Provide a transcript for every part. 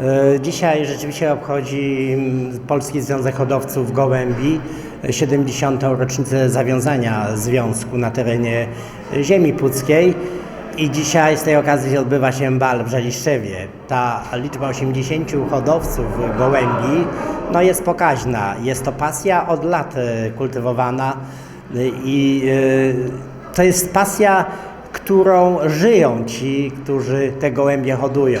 E, Dzisiaj rzeczywiście obchodzi mm, Polski Związek Hodowców Gołębi e, 70. rocznicę zawiązania związku na terenie e, ziemi puckiej i dzisiaj z tej okazji odbywa się bal w Żeliszczewie. Ta liczba 80 hodowców gołębi no jest pokaźna. Jest to pasja od lat e, kultywowana e, i e, to jest pasja, którą żyją ci, którzy te gołębie hodują.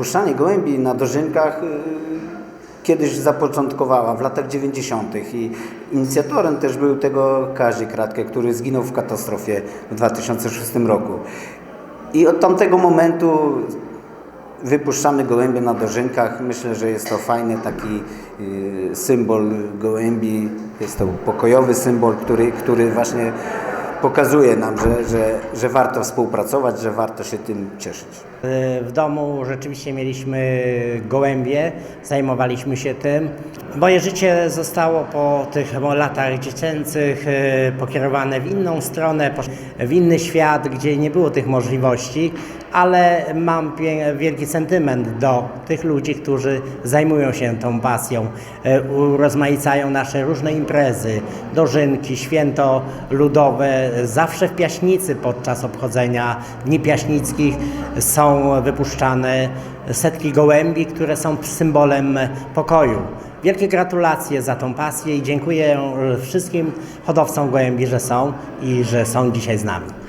Wypuszczanie gołębi na dożynkach y, kiedyś zapoczątkowała w latach 90. i inicjatorem też był tego Kazik Kratkę, który zginął w katastrofie w 2006 roku. I od tamtego momentu wypuszczamy gołębie na dożynkach. Myślę, że jest to fajny taki y, symbol gołębi. Jest to pokojowy symbol, który, który właśnie pokazuje nam, że, że, że warto współpracować, że warto się tym cieszyć. E, W domu rzeczywiście mieliśmy gołębie, zajmowaliśmy się tym. Moje życie zostało po tych latach dziecięcych e, pokierowane w inną stronę, w inny świat, gdzie nie było tych możliwości, ale mam wielki sentyment do tych ludzi, którzy zajmują się tą pasją, e, urozmaicają nasze różne imprezy, dożynki, święto ludowe. Zawsze w Piaśnicy podczas obchodzenia Dni Piaśnickich są wypuszczane setki gołębi, które są symbolem pokoju. Wielkie gratulacje za tą pasję i dziękuję wszystkim hodowcom gołębi, że są i że są dzisiaj z nami.